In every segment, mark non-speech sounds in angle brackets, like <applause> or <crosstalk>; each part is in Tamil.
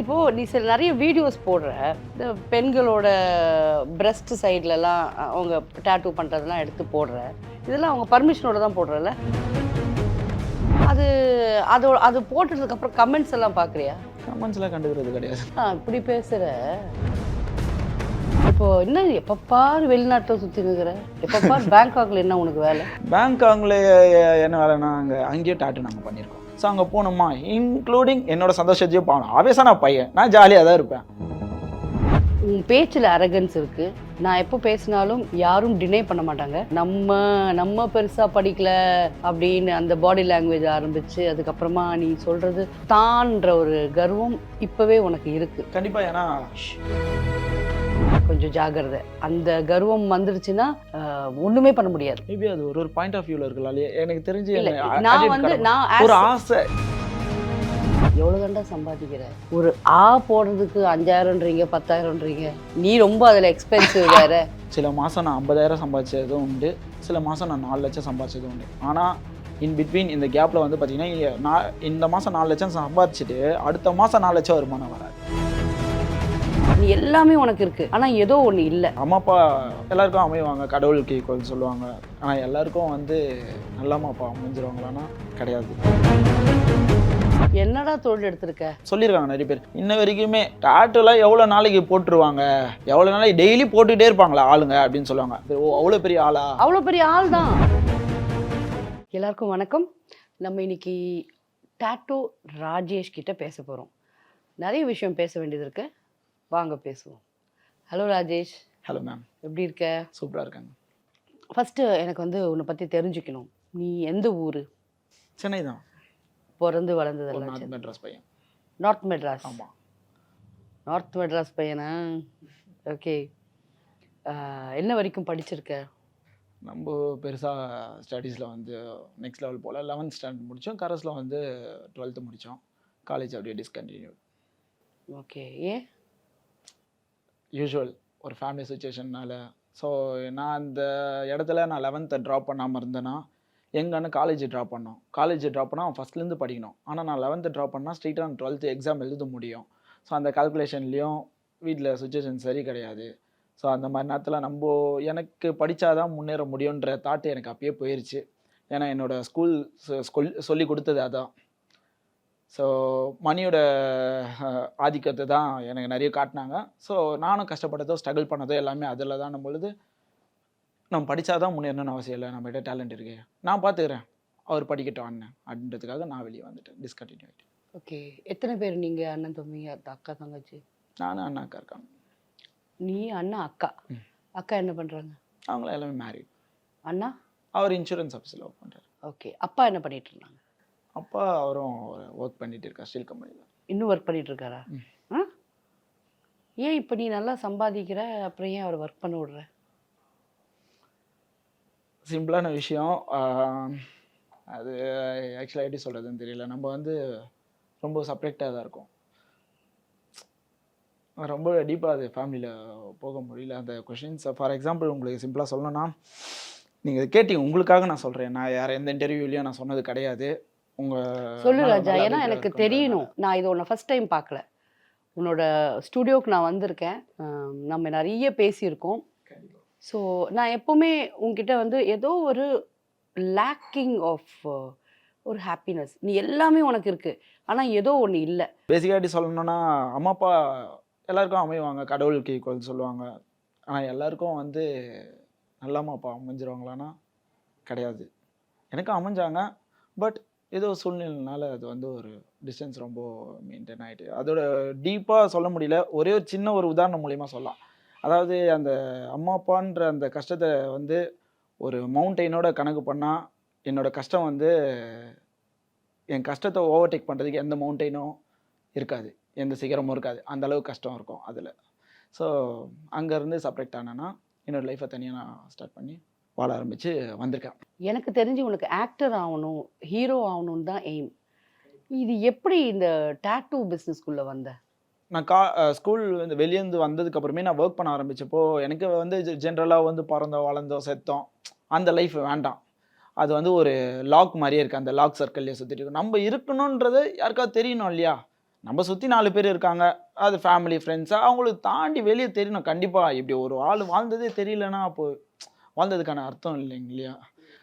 இப்போ நீ சில நிறைய வீடியோஸ் போடுற. இந்த பெண்களோட பிரஸ்ட் சைட்லலாம் அவங்க டேட்டூ பண்ணுறதெல்லாம் எடுத்து போடுற. இதெல்லாம் அவங்க பர்மிஷனோட தான் போடுறல அது அதோட அது போட்டதுக்கப்புறம் கமெண்ட்ஸ் எல்லாம் பார்க்குறியா? கமெண்ட்ஸ்லாம் கண்டுக்கிறது கிடையாது. ஆ இப்படி பேசுகிற இப்போ என்ன எப்போ பாரு வெளிநாட்டில் சுற்றி இருக்கிற எப்போ பாரு பேங்காக்ல என்ன உனக்கு வேலை? பேங்காங்கில் என்ன வேலைன்னா அங்கே அங்கேயே டாட்டு நாங்கள் பண்ணியிருக்கோம். ஸோ அங்கே போகணுமா? இன்க்ளூடிங் என்னோட சந்தோஷத்தையும் போகணும் ஆவேசா நான் பையன். நான் ஜாலியாக தான் இருப்பேன். உன் பேச்சில் அரகன்ஸ் இருக்கு. நான் எப்போ பேசினாலும் யாரும் டினை பண்ண மாட்டாங்க. நம்ம நம்ம பெருசா படிக்கல அப்படின்னு அந்த பாடி லாங்குவேஜ் ஆரம்பிச்சு அதுக்கப்புறமா நீ சொல்றது தான்ற ஒரு கர்வம் இப்பவே உனக்கு இருக்கு. கண்டிப்பாக ஏன்னா கொஞ்சம் ஜாகிரதை. அந்த கர்வம் வந்துருச்சுன்னா ஒண்ணுமே பண்ண முடியாது. மேபி அது ஒரு ஒரு பாயிண்ட் ஆஃப் வியூவில் இருக்கலாம். எனக்கு தெரிஞ்சு நான் வந்து. நான் ஒரு ஆசை. எவ்வளவு தாண்டா சம்பாதிக்கிற? ஒரு ஆ போடுறதுக்கு அஞ்சாயிரம்ன்றீங்க பத்தாயிரம்ன்றீங்க. நீ ரொம்ப அதுல எக்ஸ்பென்சிவ் வேற. சில மாதம் நான் ஐம்பதாயிரம் சம்பாதிச்சதும் உண்டு. சில மாதம் நான் நாலு லட்சம் சம்பாதிச்சதும் உண்டு. ஆனால் இன் பிட்வீன் இந்த கேப்பில் வந்து பார்த்தீங்கன்னா நான் இந்த மாதம் நாலு லட்சம் சம்பாதிச்சுட்டு அடுத்த மாதம் நாலு லட்சம் வருமானம் வராது. நீ எல்லாமே உனக்கு இருக்கு. ஆனா ஏதோ ஒண்ணு இல்ல. அம்மா அப்பா எல்லாருக்கும் அமைவாங்க. கடவுளுக்கு ஈக்குவல் சொல்லுவாங்க. ஆனால் எல்லாருக்கும் வந்து நல்ல அம்மா அப்பா அமைஞ்சிருவாங்களான்னா கிடையாது. என்னடா தொழில் எடுத்திருக்க? சொல்லியிருக்காங்க நிறைய பேர். இன்ன வரைக்குமே டாட்டுலாம் எவ்வளோ நாளைக்கு போட்டுருவாங்க? எவ்வளோ நாளைக்கு டெய்லி போட்டுக்கிட்டே இருப்பாங்களா ஆளுங்க அப்படின்னு சொல்லுவாங்க. ஓ அவ்வளோ பெரிய ஆளா? அவ்வளோ பெரிய ஆள் தான் எல்லாருக்கும் வணக்கம். நம்ம இன்னைக்கு டாட்டோ ராஜேஷ் கிட்ட பேச போகிறோம் நிறைய விஷயம் பேச வேண்டியது இருக்கு. வாங்க பேசுவோம். ஹலோ ராஜேஷ். ஹலோ மேம் எப்படி இருக்க? சூப்பராக இருக்காங்க. ஃபஸ்ட்டு எனக்கு வந்து உன்னை பற்றி தெரிஞ்சுக்கணும். நீ எந்த ஊர்? சென்னை தான். பிறந்து ஒரு வளர்ந்ததெல்லாம் நார்த் மெட்ராஸ் பையன். நார்த் மெட்ராஸ் ஆமாம் நார்த் மெட்ராஸ் பையனா? ஓகே என்ன வரைக்கும் படிச்சிருக்க? நம்ம பெருசாக ஸ்டடீஸில் வந்து நெக்ஸ்ட் லெவல் போல் லெவன்த் ஸ்டாண்டர்ட் முடித்தோம் கரஸில் வந்து டுவெல்த்து முடித்தோம் காலேஜ் அப்படியே டிஸ்கண்டினியூ ஓகே ஏன்? யூஷுவல் ஒரு ஃபேமிலி சுச்சுவேஷன்னால் ஸோ நான் அந்த இடத்துல நான் லெவன்த்தை ட்ராப் பண்ணாமல் இருந்தேன்னா எங்கள் அண்ணன் காலேஜ் ட்ராப் பண்ணோம். காலேஜ் ட்ராப் பண்ணால் அவன் ஃபஸ்ட்லேருந்து படிக்கணும். ஆனால் நான் லெவன்த்து ட்ராப் பண்ணால் ஸ்ட்ரெயிட்டாக நான் டுவெல்த்து எக்ஸாம் எழுத முடியும். ஸோ அந்த கால்குலேஷன்லேயும் வீட்டில் சுச்சுவேஷன் சரி கிடையாது. ஸோ அந்த மாதிரி நேரத்தில் நம்ம எனக்கு படித்தாதான் முன்னேற முடியுன்ற தாட்டு எனக்கு அப்பயே போயிருச்சு. ஏன்னா என்னோடய ஸ்கூல் ஸ்கூல் சொல்லி கொடுத்தது அதான். ஸோ மணியோட ஆதிக்கத்தை தான் எனக்கு நிறைய காட்டினாங்க. ஸோ நானும் கஷ்டப்பட்டதோ ஸ்ட்ரகிள் பண்ணதோ எல்லாமே அதில் தான். பொழுது நம்ம படித்தாதான் முன்னேறணும்னு அவசியம் இல்லை. நம்மகிட்ட டேலண்ட் இருக்கு. நான் பார்த்துக்கிறேன் அவர் படிக்கட்டும் அண்ணன் அப்படின்றதுக்காக நான் வெளியே வந்துட்டேன். டிஸ்கண்டினியூ ஆகிட்டு ஓகே எத்தனை பேர் நீங்கள் அண்ணன் தம்பி அக்கா தங்கச்சி? நானும் அண்ணாக்கா இருக்காங்க. நீ அண்ணா அக்கா. அக்கா என்ன பண்ணுறாங்க அவங்களும் எல்லாமே மேரிட் அண்ணா? அவர் இன்சூரன்ஸ் ஆஃபீஸில் ஒர்க் பண்ணுறாரு ஓகே அப்பா என்ன பண்ணிட்டு இருந்தாங்க? அப்பா அவரும் ஒர்க் பண்ணிட்டு இருக்கார் ஸ்டீல் கம்பெனியில் இன்னும் ஒர்க் பண்ணிட்டு இருக்காரா. ஆ? ஏன் இப்போ நீ நல்லா சம்பாதிக்கிற அப்புறம் ஏன் அவர் ஒர்க் பண்ண விடுற? சிம்பிளான விஷயம். அது ஆக்சுவலாக எப்படி சொல்கிறதுன்னு தெரியல. நம்ம வந்து ரொம்ப செப்பரேட்டாக தான் இருக்கும். ரொம்ப டீப்பாக அது ஃபேமிலியில் போக முடியல. அந்த கொஷின்ஸ் ஃபார் எக்ஸாம்பிள் உங்களுக்கு சிம்பிளாக சொல்லணும்னா நீங்கள் கேட்டீங்க. உங்களுக்காக நான் சொல்கிறேன் நான் யார் எந்த இன்டர்வியூலையும் நான் சொன்னது கிடையாது. உங்கள் சொல்லு ராஜா. ஏன்னா எனக்கு தெரியணும். நான் இது உன்னை ஃபர்ஸ்ட் டைம் பார்க்கல. உன்னோட ஸ்டுடியோக்கு நான் வந்திருக்கேன். நம்ம நிறைய பேசியிருக்கோம். ஸோ நான் எப்போவுமே உன்கிட்ட வந்து ஏதோ ஒரு லேக்கிங் ஆஃப் ஒரு ஹாப்பினஸ் நீ எல்லாமே உனக்கு இருக்கு. ஆனால் ஏதோ ஒன்று இல்லை. பேசிக்காக எப்படி சொல்லணும்னா அம்மா அப்பா எல்லாருக்கும் அமைவாங்க. கடவுளுக்கு ஈக்குவல் சொல்லுவாங்க. ஆனால் எல்லாருக்கும் வந்து நல்ல அம்மா அப்பா அமைஞ்சிருவாங்களான்னா கிடையாது. எனக்கு அமைஞ்சாங்க. பட் ஏதோ சூழ்நிலைனால அது வந்து ஒரு டிஸ்டன்ஸ் ரொம்ப மெயின்டைன் ஆகிட்டு அதோட டீப்பாக சொல்ல முடியல. ஒரே ஒரு சின்ன ஒரு உதாரணம் மூலிமா சொல்லலாம். அதாவது அந்த அம்மா அப்பான்ற அந்த கஷ்டத்தை வந்து ஒரு மவுண்டெயினோட கணக்கு பண்ணால் என்னோட கஷ்டம் வந்து என் கஷ்டத்தை ஓவர்டேக் பண்ணுறதுக்கு எந்த மவுண்டெயினும் இருக்காது. எந்த சிகரமும் இருக்காது. அந்த அளவுக்கு கஷ்டம் இருக்கும் அதில். ஸோ அங்கேருந்து செப்பரேட் ஆனேன்னா என்னோடய லைஃப்பை தனியாக நான் ஸ்டார்ட் பண்ணி வாழ ஆரம்பித்து வந்திருக்கேன். எனக்கு தெரிஞ்சு உனக்கு ஆக்டர் ஆகணும் ஹீரோ ஆகணும்னு தான் எய்ம் இது எப்படி இந்த டேட்டூ பிஸ்னஸ்க்குள்ளே வந்த? நான் கா ஸ்கூல் வந்து வெளியேந்து வந்ததுக்கு அப்புறமே நான் ஒர்க் பண்ண ஆரம்பிச்சப்போ எனக்கு வந்து ஜென்ரலாக வந்து பிறந்தோம் வளர்ந்தோம் செத்தோம். அந்த லைஃப் வேண்டாம். அது வந்து ஒரு லாக் மாதிரியே இருக்குது அந்த லாக் சர்க்கிள்லேயே சுற்றிட்டு இருக்கும் நம்ம இருக்கணுன்றது யாருக்காவது தெரியணும் இல்லையா? நம்ம சுற்றி நாலு பேர் இருக்காங்க. அது ஃபேமிலி ஃப்ரெண்ட்ஸாக அவங்களுக்கு தாண்டி வெளியே தெரியணும். கண்டிப்பாக இப்படி ஒரு ஆள் வாழ்ந்ததே தெரியலனா அப்போ வாழ்ந்ததுக்கான அர்த்தம் இல்லைங்க இல்லையா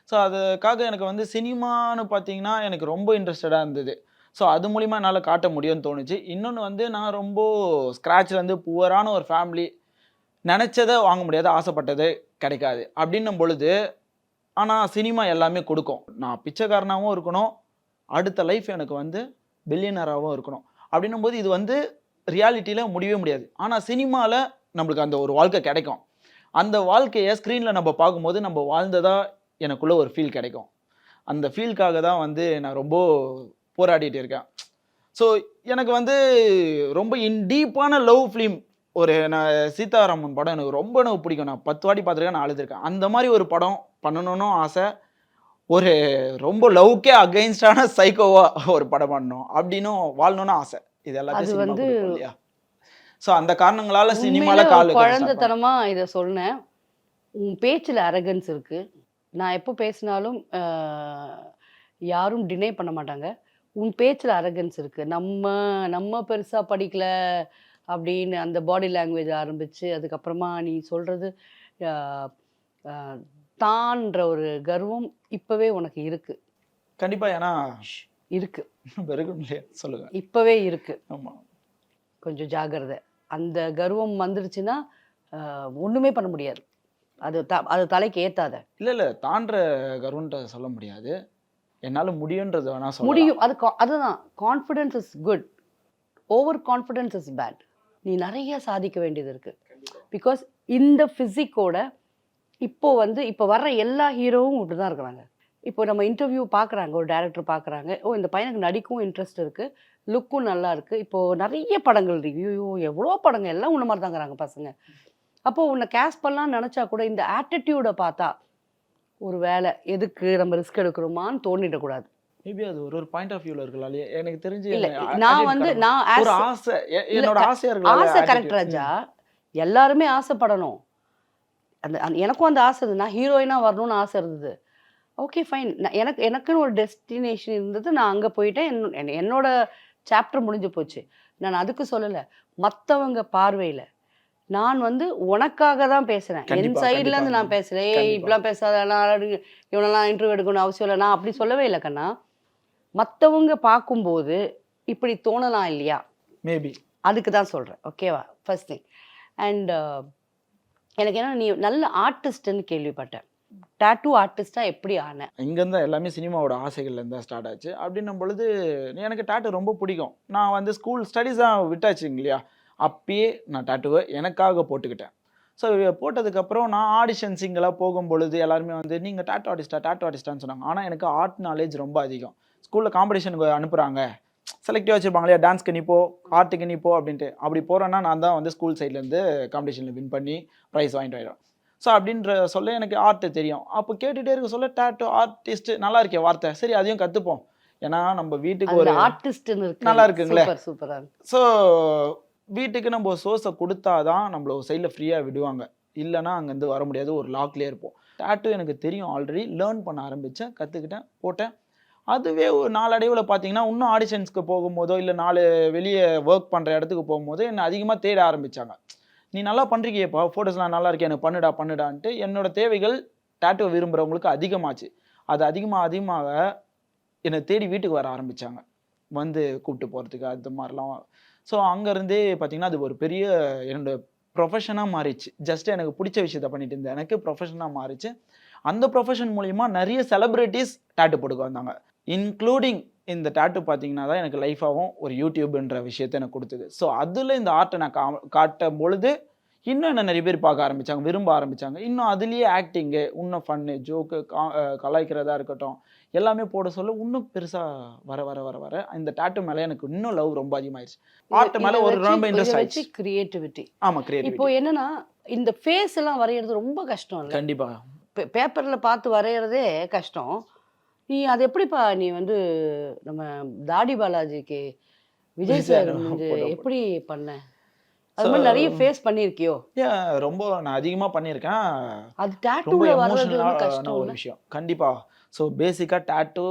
ஸோ அதுக்காக எனக்கு வந்து சினிமான்னு பார்த்தீங்கன்னா எனக்கு ரொம்ப இன்ட்ரெஸ்டடாக இருந்தது. ஸோ அது மூலிமா என்னால் காட்ட முடியும்னு தோணுச்சு. இன்னொன்று வந்து நான் ரொம்ப ஸ்க்ராட்ச்லேருந்து புவரான ஒரு ஃபேமிலி நினச்சதை வாங்க முடியாது ஆசைப்பட்டது கிடைக்காது. அப்படின்னும் பொழுது ஆனால் சினிமா எல்லாமே கொடுக்கும். நான் பிச்சைக்காரனாகவும் இருக்கணும். அடுத்த லைஃப் எனக்கு வந்து பில்லியனராகவும் இருக்கணும். அப்படின்னும் போது இது வந்து ரியாலிட்டியில் முடியவே முடியாது. ஆனால் சினிமாவில் நம்மளுக்கு அந்த ஒரு வாழ்க்கை கிடைக்கும். அந்த வாழ்க்கையை ஸ்க்ரீனில் நம்ம பார்க்கும்போது நம்ம வாழ்ந்ததா எனக்குள்ள ஒரு ஃபீல் கிடைக்கும். அந்த ஃபீல்க்காக தான் வந்து நான் ரொம்ப போராடிட்டு இருக்கேன். ஸோ எனக்கு வந்து ரொம்ப இன் டீப்பான லவ் ஃபிலிம் ஒரு நான் சீதாராமன் படம் எனக்கு ரொம்ப எனக்கு பிடிக்கும். நான் பத்து வாட்டி பார்த்துருக்கேன் நான் அழுதுருக்கேன். அந்த மாதிரி ஒரு படம் பண்ணணும்னு ஆசை ஒரு ரொம்ப லவ்க்கே அகைன்ஸ்டான சைக்கோவா ஒரு படம் பண்ணணும் அப்படின்னும் வாழணும்னு ஆசை. இது எல்லாத்தையும் வந்து வந்து இல்லையா? ஸோ அந்த காரணங்களால சினிமால கால். குழந்தைத்தனமா இதை சொன்னேன் உன் பேச்சில் அரகன்ஸ் இருக்கு. நான் எப்போ பேசினாலும் யாரும் டினை பண்ண மாட்டாங்க. உன் பேச்சில் அரகன்ஸ் இருக்கு. நம்ம நம்ம பெருசா படிக்கல அப்படின்னு அந்த பாடி லாங்குவேஜ் ஆரம்பிச்சு அதுக்கப்புறமா நீ ஆஹ், தான்ற ஒரு கர்வம் இப்பவே உனக்கு இருக்கு. கண்டிப்பா ஏன்னா இருக்கு. <laughs> சொல்லுங்க. இப்பவே இருக்கு. ஆமா. கொஞ்சம் ஜாக்கிரதை. அந்த கர்வம் வந்துடுச்சுன்னா ஒண்ணுமே பண்ண முடியாது. அது த அது தலைக்கு ஏத்தாத. இல்ல இல்ல தாண்ட கருவன்ட்ட சொல்ல முடியாது. என்னால முடியும்ன்றது வேணா சொல்ல முடியும். அது அதுதான். Confidence is good over confidence is bad நீ நிறைய சாதிக்க வேண்டியது இருக்கு. பிகாஸ் இந்த ஃபிசிக்கோட இப்போ வந்து இப்போ வர்ற எல்லா ஹீரோவும் இப்படி தான் இருக்கிறாங்க. இப்போ நம்ம இன்டர்வியூ பார்க்குறாங்க ஒரு டேரக்டர் பார்க்குறாங்க ஓ இந்த பையனுக்கு நடிக்கவும் இன்ட்ரெஸ்ட் இருக்குது லுக்கும் நல்லா இருக்குது இப்போது நிறைய படங்கள் ரிவ்யூ எவ்வளோ படங்கள் எல்லாம் உன்ன மாதிரி தாங்கிறாங்க பசங்க. அப்போது உன்னை கேஸ் பண்ணலாம்னு நினச்சா கூட இந்த ஆட்டிடியூடை பார்த்தா ஒரு வேலை எதுக்கு நம்ம ரிஸ்க் எடுக்கிறோமான்னு தோணிடக்கூடாது மேபி அது ஒரு ஒரு பாயிண்ட் ஆஃப் வியூல இருக்கலாம். எனக்கு தெரிஞ்சு இல்ல நான் வந்து. நான் ஒரு ஆசை என்னோட ஆசையா இருக்கலாம் ஆசை கரெக்ட் ராஜா. எல்லாருமே ஆசைப்படணும். அந்த அந்த- எனக்கும் அந்த ஆசை இருந்தது. நான் ஹீரோயினா வரணும்னு ஆசை இருந்தது. ஓகே ஃபைன் எனக்கு எனக்குன்னு ஒரு டெஸ்டினேஷன் இருந்தது. நான் அங்கே போயிட்டேன். என்னோ- என்ன- என்னோட சாப்டர் முடிஞ்சு போச்சு. நான் அதுக்கு சொல்லலை. மற்றவங்க பார்வையில். நான் வந்து உனக்காக தான் பேசுகிறேன் என் கண்டிப்பா, சைட்ல இருந்து நான் ஏய் கண்டிப்பா. இப்படிலாம் பேசாத. நான் இவனெல்லாம் இன்டர்வியூ எடுக்கணும் அவசியம் இல்லை. நான் அப்படி சொல்லவே இல்லை கண்ணா. மற்றவங்க பார்க்கும்போது இப்படி தோணலாம் இல்லையா? மேபி அதுக்கு தான் சொல்கிறேன் ஓகேவா ஃபர்ஸ்ட் திங் அண்ட் எனக்கு என்ன நீ நல்ல ஆர்டிஸ்ட்னு கேள்விப்பட்டேன். டேட்டூ ஆர்டிஸ்டாக எப்படி ஆனேன் இங்கேருந்து எல்லாமே சினிமாவோட ஆசைகள்லேருந்து தான் ஸ்டார்ட் ஆச்சு. அப்படின்னும் பொழுது எனக்கு டாட்டு ரொம்ப பிடிக்கும். நான் வந்து ஸ்கூல் ஸ்டடீஸ் தான் விட்டாச்சுங்க இல்லையா? அப்பயே நான் டாட்டுவை எனக்காக போட்டுக்கிட்டேன். ஸோ போட்டதுக்கப்புறம் நான் ஆடிஷன்ஸ் இங்கெல்லாம் போகும் பொழுது எல்லாருமே வந்து நீங்கள் டாட்டோ ஆர்டிஸ்டா டாட்டோ ஆர்டிஸ்டான்னு சொன்னாங்க. ஆனால் எனக்கு ஆர்ட் நாலேஜ் ரொம்ப அதிகம். ஸ்கூலில் காம்படிஷனுக்கு அனுப்புகிறாங்க செலக்டிவ் வச்சுருப்பாங்க இல்லையா? டான்ஸ்க்கு நீ போ ஆர்ட்டுக்கு நீ போ அப்படின்ட்டு. அப்படி போகிறேன்னா நான் தான் வந்து ஸ்கூல் சைட்லேருந்து காம்படிஷனில் வின் பண்ணி ப்ரைஸ் வாங்கிட்டு ஆயிடும் ஸோ அப்படின்ற சொல்ல எனக்கு ஆர்ட் தெரியும். அப்போ கேட்டுகிட்டே இருக்க சொல்ல டேட்டோ ஆர்டிஸ்ட் நல்லா இருக்கே வார்த்தை. சரி அதையும் கற்றுப்போம் ஏன்னா நம்ம வீட்டுக்கு ஒரு ஆர்டிஸ்ட்னு இருக்கு. நல்லா இருக்குங்களே. சூப்பராக ஸோ வீட்டுக்கு நம்ம சோர்ஸை கொடுத்தா தான் நம்மள ஒரு சைடில் ஃப்ரீயாக விடுவாங்க. இல்லைன்னா அங்கேருந்து வர முடியாது. ஒரு லாக்லேயே இருப்போம். டேட்டு எனக்கு தெரியும் ஆல்ரெடி லேர்ன் பண்ண ஆரம்பித்தேன் கற்றுக்கிட்டேன் போட்டேன். அதுவே ஒரு நாளடைவில் பார்த்தீங்கன்னா இன்னும் ஆடிஷன்ஸ்க்கு போகும்போதோ இல்லை நாலு வெளியே ஒர்க் பண்ணுற இடத்துக்கு போகும்போது என்னை அதிகமாக தேட ஆரம்பித்தாங்க நீ நல்லா பண்ணுறீங்கப்பா ஃபோட்டோஸ்லாம் நல்லா இருக்கே எனக்கு பண்ணுடா பண்ணுடான்ட்டு என்னோட தேவைகள் டேட்டோ விரும்புகிறவங்களுக்கு அதிகமாச்சு. அது அதிகமாக அதிகமாக என்னை தேடி வீட்டுக்கு வர ஆரம்பித்தாங்க வந்து கூப்பிட்டு போகிறதுக்கு அது மாதிரிலாம். ஸோ அங்கேருந்தே பார்த்தீங்கன்னா அது ஒரு பெரிய என்னோட ப்ரொஃபஷனாக மாறிச்சு ஜஸ்ட் எனக்கு பிடிச்ச விஷயத்த பண்ணிட்டு இருந்தேன். எனக்கு ப்ரொஃபஷனாக மாறிச்சு அந்த ப்ரொஃபஷன் மூலிமா நிறைய செலிப்ரிட்டிஸ் டேட்டு போட்டுக்க வந்தாங்க. இன்க்ளூடிங் இந்த டேட்டு பார்த்தீங்கன்னா தான் எனக்கு லைஃபாகவும் ஒரு யூடியூப்ன்ற விஷயத்த எனக்கு கொடுத்தது. ஸோ அதில் இந்த ஆர்ட்டை நான் கா காட்டும் பொழுது இன்னும் என்ன நிறைய பேர் பார்க்க ஆரம்பிச்சாங்க விரும்ப ஆரம்பிச்சாங்க. இன்னும் அதுலேயே ஆக்டிங்கு இன்னும் ஃபன்னு ஜோக்கு கலாய்க்கிறதா இருக்கட்டும் எல்லாமே போட சொல்ல இன்னும் பெருசாக வர வர வர வர இந்த டேட்டு மேலே எனக்கு இன்னும் லவ் ரொம்ப அதிகமாயிருச்சு. ஆர்ட் மேலே ஒரு ரொம்ப இன்ட்ரெஸ்ட் ஆயிடுச்சு கிரியேட்டிவிட்டி ஆமாம் இப்போ கிரியேட்டிவிட்டி என்னன்னா இந்த ஃபேஸ் எல்லாம் வரைகிறது ரொம்ப கஷ்டம் கண்டிப்பாக பேப்பரில் பார்த்து வரைகிறதே கஷ்டம். நீ அது எப்படிப்பா நீ வந்து நம்ம தாடி பாலாஜிக்கு விஜய் சார் வந்து எப்படி பண்ண? அது மாதிரி நிறைய ஃபேஸ் பண்ணியிருக்கியோ ரொம்ப நான் அதிகமாக பண்ணியிருக்கேன் அது ரொம்ப டேட்டூவில் வர்றது கஷ்டம் ஒரு விஷயம். கண்டிப்பாக ஸோ பேசிக்காக டேட்டு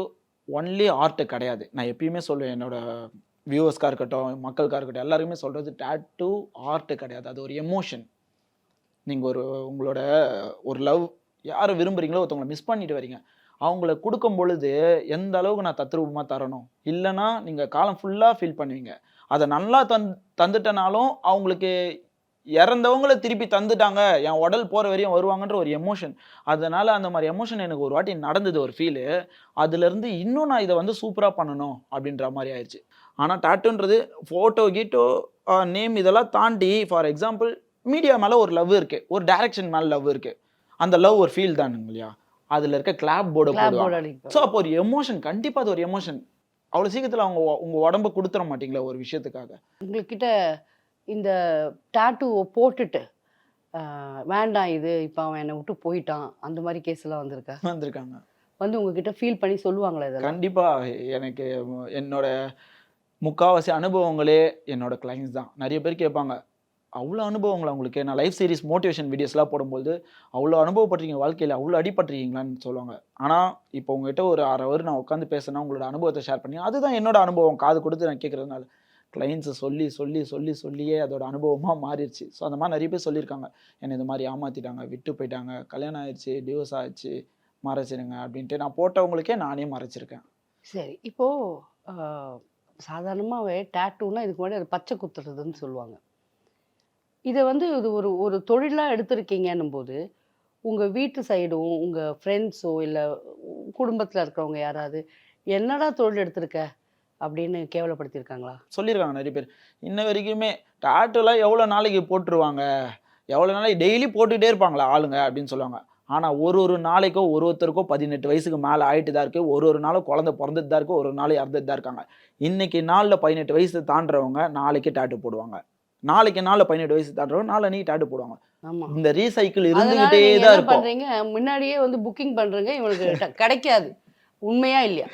ஒன்லி ஆர்ட் கிடையாது. நான் எப்பயுமே சொல்லுவேன் என்னோட வியூவர்ஸ்க்காக இருக்கட்டும் மக்களுக்காக இருக்கட்டும் எல்லாருமே சொல்கிறது டேட்டு ஆர்ட் கிடையாது. அது ஒரு எமோஷன் நீங்கள் ஒரு உங்களோட ஒரு லவ் யாரை விரும்புகிறீங்களோ ஒருத்தவங்களை மிஸ் பண்ணிட்டு வரீங்க. அவங்கள கொடுக்கும் பொழுது எந்த அளவுக்கு நான் தத்ரூபமாக தரணும்? இல்லைன்னா நீங்கள் காலம் ஃபுல்லாக ஃபீல் பண்ணுவீங்க. அதை நல்லா தந் தந்துட்டனாலும் அவங்களுக்கு இறந்தவங்கள திருப்பி தந்துட்டாங்க. என் உடல் போகிற வரையும் வருவாங்கன்ற ஒரு எமோஷன் அதனால் அந்த மாதிரி எமோஷன் எனக்கு ஒரு வாட்டி நடந்தது ஒரு ஃபீலு அதுலேருந்து இன்னும் நான் இதை வந்து சூப்பராக பண்ணணும் அப்படின்ற மாதிரி ஆயிடுச்சு ஆனால் டாட்டுன்றது ஃபோட்டோ கீட்டோ நேம் இதெல்லாம் தாண்டி ஃபார் எக்ஸாம்பிள் மீடியா மேலே ஒரு லவ் இருக்குது ஒரு டைரக்ஷன் மேலே லவ் இருக்குது அந்த லவ் ஒரு ஃபீல் தானுங்க இல்லையா? அதில் இருக்க கிளாப் போர்டு போடுவாங்க. ஸோ அப்போ ஒரு எமோஷன் கண்டிப்பாக அது ஒரு எமோஷன் அவ்வளோ சீக்கிரத்தில் அவங்க உ- உங்க உடம்ப கொடுத்துட மாட்டீங்களா ஒரு விஷயத்துக்காக. உங்ககிட்ட இந்த டாட்டூவை போட்டுட்டு வேண்டாம் இது இப்போ அவன் என்னை விட்டு போயிட்டான் அந்த மாதிரி கேஸ் எல்லாம் வந்திருக்கா? வந்திருக்காங்க. வந்து உங்ககிட்ட ஃபீல் பண்ணி சொல்லுவாங்களா இதெல்லாம்? கண்டிப்பா எனக்கு என்னோட முக்காவாசி அனுபவங்களே என்னோட கிளைண்ட்ஸ் தான். நிறைய பேர் கேட்பாங்க அவ்வளோ அனுபவங்களா உங்களுக்கு? நான் லைஃப் சீரிஸ் மோட்டிவேஷன் வீடியோஸ்லாம் போடும்போது அவ்வளோ அனுபவப்பட்டிருக்கீங்க வாழ்க்கையில் அவ்வளோ அடிப்பட்டிருக்கீங்களான்னு சொல்லுவாங்க. ஆனால் இப்போ உங்ககிட்ட ஒரு அரை அவர் நான் உட்காந்து பேசினா உங்களோட அனுபவத்தை ஷேர் பண்ணி அதுதான் என்னோட அனுபவம். காது கொடுத்து நான் கேட்குறதுனால. கிளைண்ட்ஸை சொல்லி சொல்லி சொல்லி சொல்லியே அதோட அனுபவமாக மாறிடுச்சு. ஸோ அந்த மாதிரி நிறைய பேர் சொல்லியிருக்காங்க. என்னை இந்த மாதிரி ஏமாற்றிட்டாங்க விட்டு போயிட்டாங்க கல்யாணம் ஆயிடுச்சு டிவோர்ஸ் ஆயிடுச்சு மறைச்சிருங்க அப்படின்ட்டு. நான் போட்டவங்களுக்கே நானே மறைச்சிருக்கேன். சரி. இப்போது சாதாரணமாகவே டேட்டூனா இதுக்கு முன்னாடி அது பச்சை குத்துறதுன்னு சொல்லுவாங்க. இதை வந்து இது ஒரு ஒரு தொழிலாக எடுத்திருக்கீங்கன்னும் போது உங்கள் வீட்டு சைடும் உங்கள் ஃப்ரெண்ட்ஸோ இல்லை குடும்பத்தில் இருக்கிறவங்க யாராவது என்னடா தொழில் எடுத்திருக்க? அப்படின்னு கேவலப்படுத்தியிருக்காங்களா? சொல்லியிருக்காங்க நிறைய பேர். இன்ன வரைக்குமே டாட்டோலாம் எவ்வளோ நாளைக்கு போட்டுருவாங்க? எவ்வளோ நாளைக்கு டெய்லி போட்டுக்கிட்டே இருப்பாங்களா ஆளுங்க? அப்படின்னு சொல்லுவாங்க. ஆனால் ஒரு ஒரு நாளைக்கோ ஒரு ஒருத்தருக்கோ பதினெட்டு வயசுக்கு மேலே ஆகிட்டு தான் இருக்குது ஒரு ஒரு நாளும் குழந்தை பிறந்துட்டு தான் இருக்குது ஒரு ஒரு நாள் இறந்துட்டு தான் இருக்காங்க. இன்றைக்கி நாளில் பதினெட்டு வயசு தாண்டுறவங்க நாளைக்கு டாட்டு போடுவாங்க. நாளைக்கு நாளில் பதினெட்டு வயசு தாண்டுறவங்க நாளைக்கு டாட்டு போடுவாங்க. இந்த ரீசைக்கிள் இருந்துகிட்டே தான் இருக்கும். பண்றீங்க? முன்னாடியே வந்து புக்கிங் பண்றீங்க இவனுக்கு கிடைக்காது. உண்மையா இல்லையா?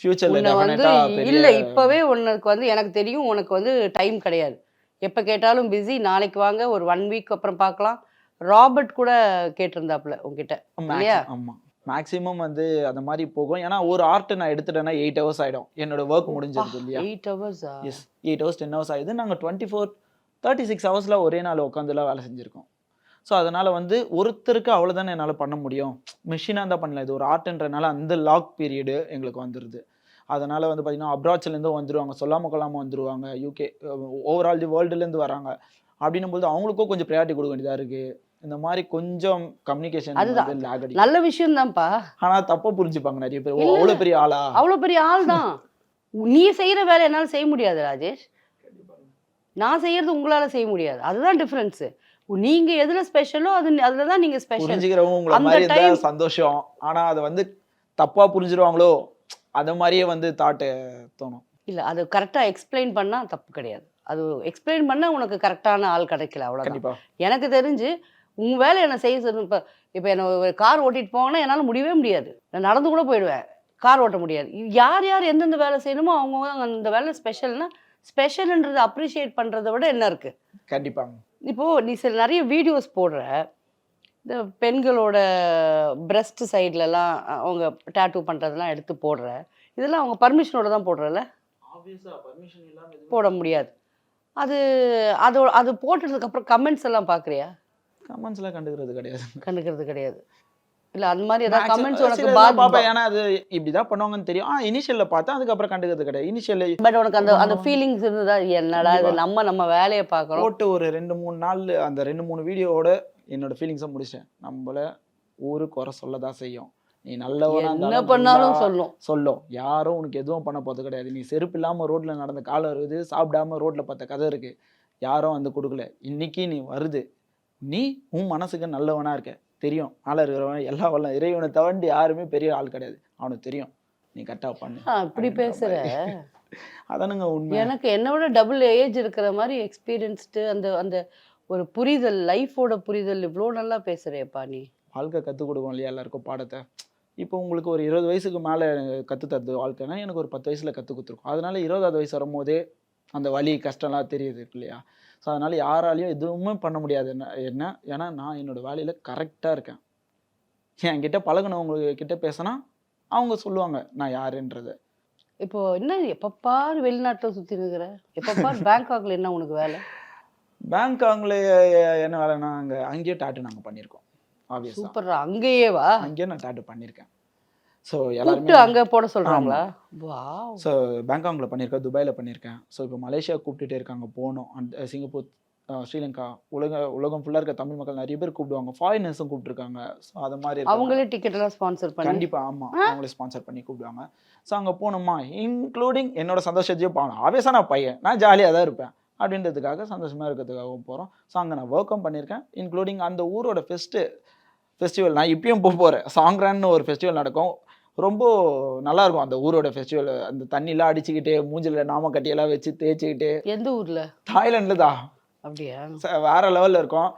ஃபியூச்சரில் வந்து இல்ல இப்பவே உனக்கு வந்து எனக்கு தெரியும் உனக்கு வந்து டைம் கிடையாது. எப்ப கேட்டாலும் பிஸி நாளைக்கு வாங்க ஒரு ஒன் வீக் அப்புறம் பார்க்கலாம். ராபர்ட் கூட கேட்டிருந்தாப்புல உங்ககிட்ட இல்லையா? ஆமாம் மேக்ஸிமம் வந்து அந்த மாதிரி போகும். ஏன்னா ஒரு ஆர்ட் நான் எடுத்துட்டேன்னா எயிட் ஹவர்ஸ் ஆகிடும் என்னோட ஒர்க் முடிஞ்சிருது இல்லையா? Eight ஹவர்ஸா yes eight hours ten hours ஆகுது நாங்கள் டுவெண்ட்டி ஃபோர் தேர்ட்டி சிக்ஸ் ஹவர்ஸில் ஒரே நாள் உட்காந்துலாம் வேலை செஞ்சுருக்கோம். ஸோ அதனால் வந்து ஒருத்தருக்கு அவ்வளோதானே என்னால் பண்ண முடியும். மிஷினாக தான் பண்ணல இது ஒரு ஆர்ட்ன்றனால அந்த லாக் பீரியடு எங்களுக்கு வந்துடுது அதனால் வந்து பார்த்திங்கன்னா அப்ராட்ஸ்லேருந்து வந்துருவாங்க. சொல்லாம கொள்ளாமல் வந்துருவாங்க. யூகே ஓவரால் தி வேர்ல்டுலேருந்து வராங்க. அப்படின்னும் போது அவங்களுக்கும் கொஞ்சம் ப்ரையாரிட்டி கொடுக்க வேண்டியதாக இருக்குது இந்த மாதிரி கொஞ்சம் கம்யூனிகேஷன் அதுதான். நல்ல விஷயம் தான்ப்பா ஆனால் தப்பாக புரிஞ்சுப்பாங்க நிறைய பேர். ஓ இல்ல. அவ்வளோ பெரிய ஆளா? அவ்வளவு பெரிய ஆள் தான் நீ செய்யற வேலை என்னால செய்ய முடியாது ராஜேஷ். நான் செய்யறது உங்களால செய்ய முடியாது. அதுதான் டிஃபரன்ஸ் நீங்க எதுல ஸ்பெஷலோ அது அதுல தான் நீங்க ஸ்பெஷல் புரிஞ்சுக்கிறவங்க உங்களை மாதிரி சந்தோஷம். ஆனா அதை வந்து தப்பா புரிஞ்சிருவாங்களோ அந்த மாதிரியே வந்து தாட்டு தோணும். இல்ல அது கரெக்டா எக்ஸ்பிளைன் பண்ணா தப்பு கிடையாது. அது எக்ஸ்பிளைன் பண்ணா உனக்கு கரெக்டான ஆள் கிடைக்கல அவ்வளவுதான். கண்டிப்பா. எனக்கு தெரிஞ்சு உங்க வேலை என்ன செய்ய சொல்லணும் இப்போ இப்போ என்ன ஒரு கார் ஓட்டிட்டு போங்கன்னா என்னால முடியவே முடியாது. நான் நடந்து கூட போயிடுவேன். கார் ஓட்ட முடியாது. யார் யார் எந்தெந்த வேலை செய்யணுமோ அவங்க அந்த வேலை ஸ்பெஷல்னா ஸ்பெஷல்ன்றது அப்ரிஷியேட் பண்றதை விட என்ன இருக்கு? கண்டிப்பாங்க இப்போ நீ சில நிறைய வீடியோஸ் போடுற. இந்த பெண்களோட பிரஸ்ட் சைட்லலாம் அவங்க டேட்டூ பண்ணுறதெல்லாம் எடுத்து போடுற. இதெல்லாம் அவங்க பர்மிஷனோட தான் போடுறல போட முடியாது. அது அது அது போட்டதுக்கப்புறம் கமெண்ட்ஸ் எல்லாம் பார்க்குறியா? கமெண்ட்ஸ்லாம் கண்டுக்கிறது கிடையாது. கண்டுக்கிறது கிடையாது. இல்லை அந்த மாதிரி ஏதாவது கமெண்ட்ஸ் உனக்கு பார்ப்பேன். ஏன்னா அது இப்படிதான் பண்ணுவாங்கன்னு தெரியும். ஆ இனிஷியல்ல பார்த்தா அதுக்கப்புறம் கண்டுக்கிறது கிடையாது. இனிஷியல் பட் உனக்கு அந்த அந்த ஃபீலிங்ஸ் இருந்ததா? என்னடா இது. நம்ம நம்ம வேலையை பார்க்குறோம். போட்டு ஒரு ரெண்டு மூணு நாள் அந்த ரெண்டு மூணு வீடியோவோட என்னோட ஃபீலிங்ஸை முடிச்சிட்டேன். நம்மள ஊரு குறை சொல்ல தான் செய்யும். நீ நல்லவனா என்ன பண்ணாலும் சொல்லும். சொல்லும். யாரும் உனக்கு எதுவும் பண்ண போறது கிடையாது. நீ செருப்பு இல்லாம ரோட்ல நடந்த காலம் இருக்குது சாப்பிடாம ரோட்ல பார்த்த கதை இருக்கு. யாரும் வந்து கொடுக்கல. இன்னைக்கு நீ வருது. நீ உன் மனசுக்கு நல்லவனா இருக்க. தெரியும். ஆள இருக்கிறவன் எல்லா வல்ல இறைவனை தவண்டி யாருமே பெரிய ஆள் கிடையாது. அவனுக்கு தெரியும். நீ கரெக்டாக பண்ணு அப்படின்ற பேசுற. <laughs> அதானுங்க உண்மை. எனக்கு என்னை விட டபுள் ஏஜ் இருக்கிற மாதிரி எக்ஸ்பீரியன்ஸ்டு அந்த அந்த ஒரு புரிதல் லைஃபோட புரிதல் இவ்வளோ நல்லா பேசுறியப்பா நீ. வாழ்க்கை கற்றுக் கொடுக்கும் இல்லையா எல்லாருக்கும் பாடத்தை? இப்போ உங்களுக்கு ஒரு இருபது வயசுக்கு மேலே கற்றுத் தருது வாழ்க்கைனா எனக்கு ஒரு பத்து வயசில் கற்றுக் கொடுத்துருக்கும். அதனால இருபதாவது வயசு வரும்போதே அந்த வலி கஷ்டம்லாம் தெரியுது இல்லையா? ஸோ அதனால யாராலையும் எதுவுமே பண்ண முடியாது. என்ன என்ன? ஏன்னா நான் என்னோட வேலையில் கரெக்டாக இருக்கேன். என்கிட்ட பழகுனவங்க கிட்ட பேசினா அவங்க சொல்லுவாங்க நான் யாருன்றதை? இப்போ என்ன எப்ப பாரு வெளிநாட்டுல சுத்தி இருக்கிற? எப்ப பாரு பேங்காக்ல என்ன உனக்கு வேலை? பேங்காங்ல என்ன வேலைன்னா அங்கே அங்கேயே டாட்டு நாங்கள் பண்ணியிருக்கோம் ஆப்வியஸாக சூப்பர் அங்கேயே வா அங்கேயே நான் டாட்டு பண்ணியிருக்கேன். ஸோ எல்லாருமே அங்க போட சொல்றாங்களா? வாவ். ஸோ பேங்காங்கில் பண்ணியிருக்கேன் துபாயில் பண்ணியிருக்கேன். ஸோ இப்போ மலேசியா கூப்பிட்டுட்டே இருக்காங்க போகணும். அந்த சிங்கப்பூர் ஸ்ரீலங்கா உலக உலகம் ஃபுல்லாக இருக்க தமிழ் மக்கள் நிறைய பேர் கூப்பிடுவாங்க. ஃபாரினர்ஸும் கூப்பிட்டுருக்காங்க. ஸோ அது மாதிரி அவங்களே டிக்கெட் எல்லாம் ஸ்பான்சர் பண்ணி? கண்டிப்பா ஆமா. அவங்களே ஸ்பான்சர் பண்ணி கூப்பிடுவாங்க. ஸோ அங்க போகணுமா? இன்க்ளூடிங் என்னோட சந்தோஷத்தையும் போகணும் ஆவேசா நான் பையன். நான் ஜாலியாக தான் இருப்பேன். அப்படின்றதுக்காக சந்தோஷமா இருக்கிறதுக்காகவும் போகிறோம் ஸோ அங்கே நான் ஒர்க்கும் பண்ணியிருக்கேன். இன்க்ளூடிங் அந்த ஊரோட ஃபெஸ்ட்டு ஃபெஸ்டிவல் நான் இப்பயும் போக போகிறேன் சாங்ரான்னு ஒரு ஃபெஸ்டிவல் நடக்கும். ரொம்ப நல்லா இருக்கும் அந்த ஊரோட ஃபெஸ்டிவல் அந்த தண்ணிலாம் அடிச்சுக்கிட்டு மூஞ்சில நாம கட்டியெல்லாம் வச்சு தேய்ச்சிக்கிட்டு. எந்த ஊர்ல? தாய்லாண்டில் தான் அப்படியா வேற லெவலில் இருக்கும்.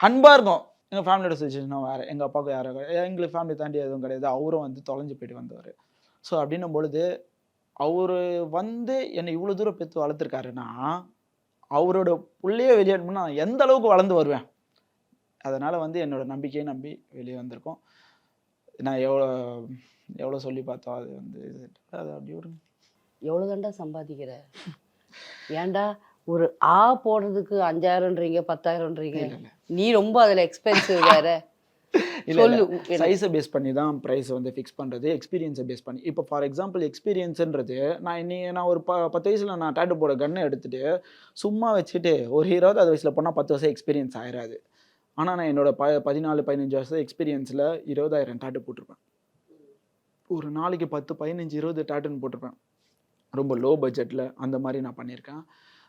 அன்பாக இருக்கும் எங்கள் ஃபேமிலியோட சுச்சுவேஷனும் வேறு. எங்கள் அப்பாவுக்கு யாரும் எங்களுக்கு ஃபேமிலி தாண்டி எதுவும் கிடையாது. அவரும் வந்து தொலைஞ்சு போயிட்டு வந்தவர். ஸோ அப்படின்னும் பொழுது அவர் வந்து என்னை இவ்வளோ தூரம் பெற்று வளர்த்துருக்காருன்னா அவரோட புள்ளையே வெளியேறணும்னா நான் எந்த அளவுக்கு வளர்ந்து வருவேன்? அதனால் வந்து என்னோட நம்பிக்கையை நம்பி வெளியே வந்திருக்கோம். நான் எவ்வளோ எவ்வளோ சொல்லி பார்த்தோம் அது வந்து அது அப்படி ஒரு எவ்வளவு தாண்டா சம்பாதிக்கிற? ஏன்டா ஒரு ஆ போடுறதுக்கு அஞ்சாயிரம்ன்றீங்க பத்தாயிரம்ன்றீங்க. நீ ரொம்ப அதுல எக்ஸ்பென்சிவ் வேற. <laughs> சைஸை பேஸ் பண்ணி தான் ப்ரைஸ் வந்து ஃபிக்ஸ் பண்ணுறது எக்ஸ்பீரியன்ஸை பேஸ் பண்ணி. இப்போ ஃபார் எக்ஸாம்பிள் எக்ஸ்பீரியன்ஸுன்றது நான் இன்னி நான் ஒரு ப பத்து வயசில் நான் டேட்டு போட கன்னை எடுத்துட்டு சும்மா வச்சுட்டு ஒரு இருபதாவது வயசில் போனால் பத்து வருஷம் எக்ஸ்பீரியன்ஸ் ஆயிராது. ஆனால் நான் என்னோட ப பதினாலு பதினஞ்சு வருஷம் எக்ஸ்பீரியன்ஸில் இருபதாயிரம் டேட்டு போட்டிருப்பேன். ஒரு நாளைக்கு பத்து பதினஞ்சு இருபது டேட்டுன்னு போட்டிருப்பேன். ரொம்ப லோ பட்ஜெட்டில் அந்த மாதிரி நான் பண்ணியிருக்கேன்.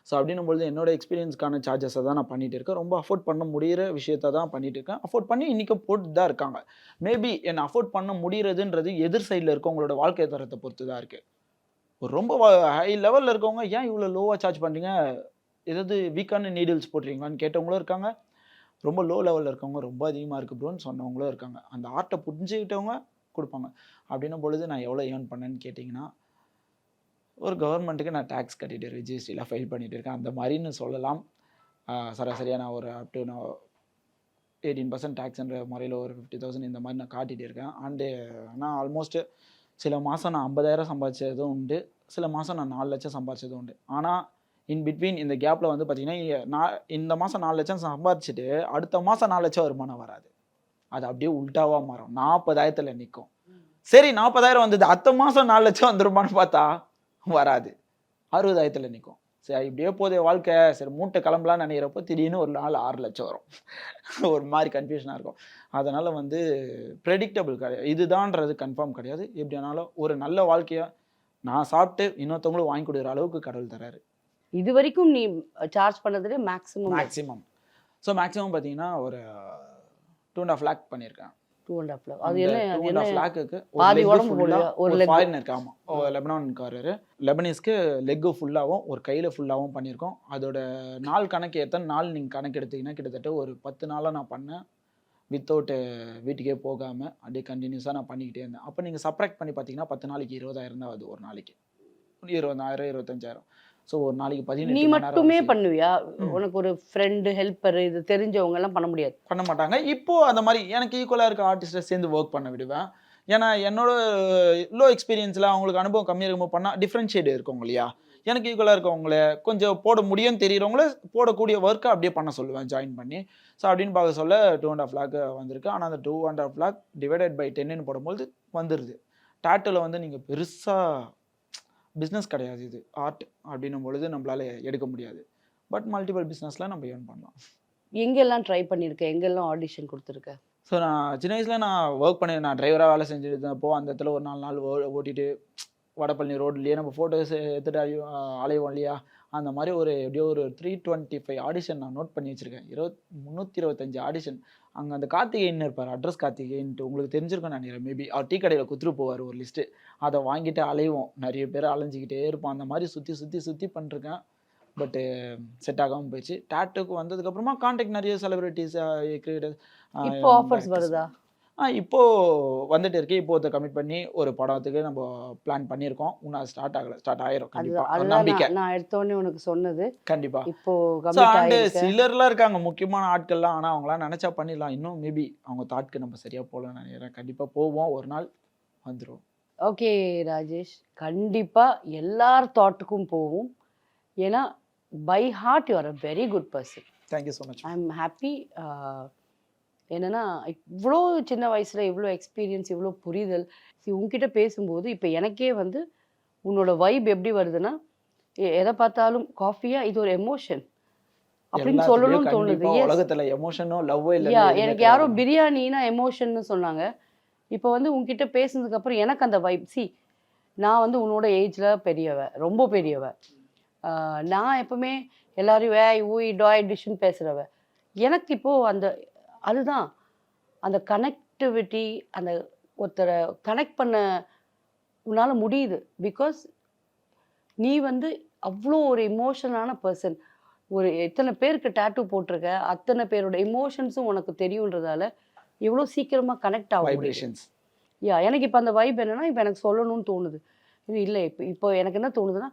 ஸோ அப்படின்னும் பொழுது என்னோட எக்ஸ்பீரியன்ஸ்க்கான சார்ஜஸை தான் நான் பண்ணிகிட்டு இருக்கேன். ரொம்ப அஃபோர்ட் பண்ண முடியிற விஷயத்தை தான் பண்ணிட்டு இருக்கேன். அஃபோர்ட் பண்ணி இன்றைக்கும் போட்டு தான் இருக்காங்க. மேபி என்னை அஃபோர்ட் பண்ண முடியறதுன்றது எதிர் சைடில் இருக்கவங்களோட வாழ்க்கை தரத்தை பொறுத்து தான் இருக்குது ஒரு ரொம்ப ஹை லெவலில் இருக்கவங்க ஏன் இவ்வளோ லோவாக சார்ஜ் பண்ணுறீங்க ஏதாவது வீக்கான நீடில்ஸ் போடுறீங்களான்னு கேட்டவங்களும் இருக்காங்க. ரொம்ப லோ லெவலில் இருக்கவங்க ரொம்ப அதிகமாக இருக்குது ப்ரோன்னு சொன்னவங்களும் இருக்காங்க. அந்த ஆர்ட்டை புரிஞ்சுக்கிட்டவங்க கொடுப்பாங்க. அப்படின்னும் பொழுது நான் எவ்வளோ ஏர்ன் பண்ணேன்னு கேட்டிங்கன்னா ஒரு கவர்மெண்ட்டுக்கு நான் டேக்ஸ் கட்டிட்டு ரிஜிஸ்ட்ரியில் ஃபைல் பண்ணிட்டு இருக்கேன். அந்த மாதிரின்னு சொல்லலாம். சராசரியாக நான் ஒரு அப் டு நான் எயிட்டீன் பர்சன்ட் டேக்ஸ்ன்ற முறையில் ஒரு ஃபிஃப்டி தௌசண்ட் இந்த மாதிரி நான் காட்டிகிட்டு இருக்கேன். அண்டு ஆனால் ஆல்மோஸ்ட் சில மாதம் நான் ஐம்பதாயிரம் சம்பாதிச்சதும் உண்டு. சில மாதம் நான் நாலு லட்சம் சம்பாதிச்சதும் உண்டு. ஆனால் இன் பிட்வீன் இந்த கேப்பில் வந்து பார்த்தீங்கன்னா நான் இந்த மாதம் நாலு லட்சம் சம்பாதிச்சுட்டு அடுத்த மாதம் நாலு லட்சம் வருமானம் வராது. அது அப்படியே உல்டாவாக மாறும். நாற்பதாயிரத்தில் நிற்கும் சரி நாற்பதாயிரம் வந்தது. அடுத்த மாதம் நாலு லட்சம் வந்துருமான்னு பார்த்தா வராது. அறுபதாயிரத்தில் நிற்கும் சரி இப்படியே போதே வாழ்க்கை. சரி மூட்டை கிளம்பலான்னு நினைக்கிறப்போ திடீர்னு ஒரு நாள் ஆறு லட்சம் வரும். <laughs> ஒரு மாதிரி கன்ஃபியூஷனாக இருக்கும். அதனால் வந்து ப்ரெடிக்டபிள் கிடையாது இதுதான்றது கன்ஃபார்ம் கிடையாது. எப்படி ஆனாலும் ஒரு நல்ல வாழ்க்கையை நான் சாப்பிட்டு இன்னொருத்தவங்களும் வாங்கி கொடுக்குற அளவுக்கு கடவுள் தராரு. இது வரைக்கும் நீ சார்ஜ் பண்ணதுல மேக்ஸிமம் மேக்ஸிமம் ஸோ மேக்ஸிமம் பார்த்தீங்கன்னா ஒரு டூ அண்ட் ஆஃப் லேக் பண்ணியிருக்கேன் டூ அண்ட் அது என்ன டூ அது அண்ட் ஆஃப் என்ன? லேக்குக்கு பாதி உடம்பு போடுவியா? ஒரு ஒரு leg. ஃபாரினருக்கு ஆமாம் லெபனான்காரரு. லெபனீஸ்க்கு லெக்கு ஃபுல்லாகவும் ஒரு கையில் ஃபுல்லாகவும் பண்ணியிருக்கோம். அதோட நாள் கணக்கு எத்தனை நாள் நீங்கள் கணக்கு எடுத்தீங்கன்னா கிட்டத்தட்ட ஒரு பத்து நாளாக நான் பண்ணேன். வித்தவுட் வீட்டுக்கே போகாமல் அப்படியே கண்டினியூஸாக நான் பண்ணிக்கிட்டே இருந்தேன். அப்போ நீங்கள் சப்ராக்ட் பண்ணி பார்த்தீங்கன்னா பத்து நாளைக்கு இருபதாயிரம் தான் ஆகுது ஒரு நாளைக்கு. இருபதாயிரம் இருபத்தஞ்சாயிரம். ஸோ ஒரு நாளைக்கு நீ பதினெட்டு நேரம் மட்டுமே. பண்ணுவியா. உனக்கு ஒரு ஃப்ரெண்டு ஹெல்ப்பர் இது தெரிஞ்சவங்க எல்லாம் பண்ண முடியாது. பண்ண மாட்டாங்க. இப்போ அந்த மாதிரி எனக்கு ஈக்குவலாக இருக்க ஆர்டிஸ்ட்டை சேர்ந்து ஒர்க் பண்ண விடுவேன். ஏன்னா என்னோட லோ எக்ஸ்பீரியன்ஸில் அவங்களுக்கு அனுபவம் கம்மியாக இருக்கும்போது பண்ணால் டிஃப்ரென்ஷியேட் இருக்கவங்க இல்லையா? எனக்கு ஈக்குவலாக இருக்கவங்கள கொஞ்சம் போட முடியும்னு தெரியுறவங்கள போடக்கூடிய ஒர்க்கை அப்படியே பண்ண சொல்லுவேன் ஜாயின் பண்ணி. ஸோ அப்படின்னு பார்க்க சொல்ல டூ அண்ட் ஆஃப் லேக் வந்திருக்கு. ஆனால் அந்த two and half lakh divided by டென்னு போடும்போது வந்துடுது டாட்டில் வந்து நீங்கள் பெருசாக பிஸ்னஸ் கிடையாது இது. ஆர்ட் அப்படின்னும் பொழுது நம்மளால எடுக்க முடியாது. பட் மல்டிபிள் பிஸ்னஸில் நம்ம ஏர்ன் பண்ணலாம். எங்கெல்லாம் ட்ரை பண்ணிருக்க? எங்கெல்லாம் ஆடிஷன் கொடுத்துருக்க? ஸோ நான் சின்ன வயசில் நான் ஒர்க் பண்ணி நான் டிரைவராக வேலை செஞ்சுட்டு இருந்தப்போ அந்த இடத்துல ஒரு நாலு நாள் ஓ- ஓட்டிட்டு வடபழனி ரோட்லேயே நம்ம ஃபோட்டோஸ் எடுத்துட்டு அலையோ அலைவோம் இல்லையா? அந்த மாதிரி ஒரு எப்படியோ ஒரு த்ரீ டுவெண்ட்டி ஃபைவ் ஆடிஷன் நான் நோட் பண்ணி வச்சுருக்கேன். இருபத் முந்நூற்றி இருபத்தஞ்சு ஆடிஷன் அங்கே அந்த கார்த்திகேயன் இருப்பார் அட்ரஸ் கார்த்திகேயன்ட்டு. உங்களுக்கு தெரிஞ்சிருக்கும் நினைக்கிறேன். மேபி அவர் டீ கடையில் குத்துட்டு போவார் ஒரு லிஸ்ட்டு அதை வாங்கிட்டு அலைவோம். நிறைய பேர் அலைஞ்சிக்கிட்டே இருப்போம். அந்த மாதிரி சுற்றி சுற்றி சுற்றி பண்ணிருக்கேன். பட்டு செட் ஆகாமல் போயிடுச்சு. டேட்டுக்கு வந்ததுக்கப்புறமா கான்டாக்ட் நிறைய செலிபிரிட்டிஸ் கிரியேட்டர்ஸ் இப்போ ஆஃபர்ஸ் வருதா? ஆ இப்போ வந்துட்டு இருக்கு. இப்போ ஒருத்தர் கமிட் பண்ணி ஒரு படத்துக்கு நம்ம பிளான் பண்ணியிருக்கோம். இன்னும் ஸ்டார்ட் ஆகல. ஸ்டார்ட் ஆயிரும். அது கண்டிப்பா. அது அதுதான் நம்பிக்கை. நான் எடுத்தோடனே உனக்கு சொன்னது. கண்டிப்பா. இப்போ சிலர்லாம் இருக்காங்க. முக்கியமான ஆட்கள்லாம். ஆனால் அவங்களாம் நினைச்சா பண்ணிடலாம். இன்னும் மேபி அவங்க தாட்க்கு நம்ம சரியா போகலன்னு நினைக்கிறேன். கண்டிப்பா போவோம். ஒரு நாள் வந்துடும் ஓகே ராஜேஷ். கண்டிப்பாக எல்லார் தாட்டுக்கும் போகும் ஏன்னா by heart you are a very good person thank you so much I am happy என்னன்னா இவ்வளோ சின்ன வயசில் இவ்வளோ எக்ஸ்பீரியன்ஸ் இவ்வளோ புரிதல் உன்கிட்ட பேசும்போது இப்போ எனக்கே வந்து உன்னோட வைப் எப்படி வருதுன்னா எதை பார்த்தாலும் காஃபியா இது ஒரு எமோஷன் அப்படின்னு சொல்லணும்னு தோணுது. உலகத்துல எமோஷனோ லவ்வோ இல்ல எனக்கு யாரோ பிரியாணினா எமோஷன்னு சொன்னாங்க. இப்போ வந்து உன்கிட்ட பேசுனதுக்கு அப்புறம் எனக்கு அந்த வைப் சி நான் வந்து உன்னோட ஏஜ்ல பெரியவ ரொம்ப பெரியவ. நான் எப்பவுமே எல்லாரையும் வே ஊய் டாய் டிஷ்னு பேசுறவ. எனக்கு இப்போ அந்த அதுதான். அந்த கனெக்டிவிட்டி அந்த ஒருத்தரை கனெக்ட் பண்ண உன்னால முடியுது. பிகாஸ் நீ வந்து அவ்வளோ ஒரு இமோஷனலான பர்சன் ஒரு எத்தனை பேருக்கு டேட்டூ போட்டிருக்க அத்தனை பேரோட எமோஷன்ஸும் உனக்கு தெரியுன்றதால எவ்வளோ சீக்கிரமா கனெக்ட் ஆகும் வைப்ரேஷன்ஸ் யா எனக்கு இப்போ அந்த வைப் என்னன்னா இப்போ எனக்கு சொல்லணும்னு தோணுது. இது இல்லை இப்போ இப்போ எனக்கு என்ன தோணுதுன்னா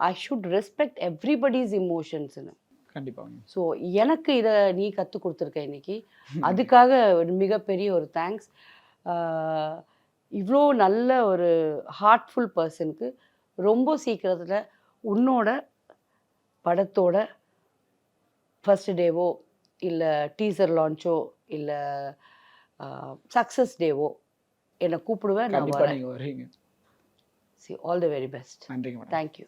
ஐ ஷுட் ரெஸ்பெக்ட் எவ்ரிபடிஸ் இமோஷன்ஸ்னு கண்டிப்பாங்க ஸோ எனக்கு இதை நீ கற்றுக் கொடுத்துருக்க இன்னைக்கு. <laughs> அதுக்காக ஒரு மிகப்பெரிய ஒரு தேங்க்ஸ் இவ்வளோ நல்ல ஒரு ஹார்ட்ஃபுல் பர்சனுக்கு ரொம்ப சீக்கிரத்தில் உன்னோட படத்தோட ஃபர்ஸ்ட் டேவோ இல்லை டீசர் லான்ச்சோ இல்லை சக்ஸஸ் டேவோ என்னை கூப்பிடுவேன் நான் வரேன். See all the very best நன்றிங்க தேங்க்யூ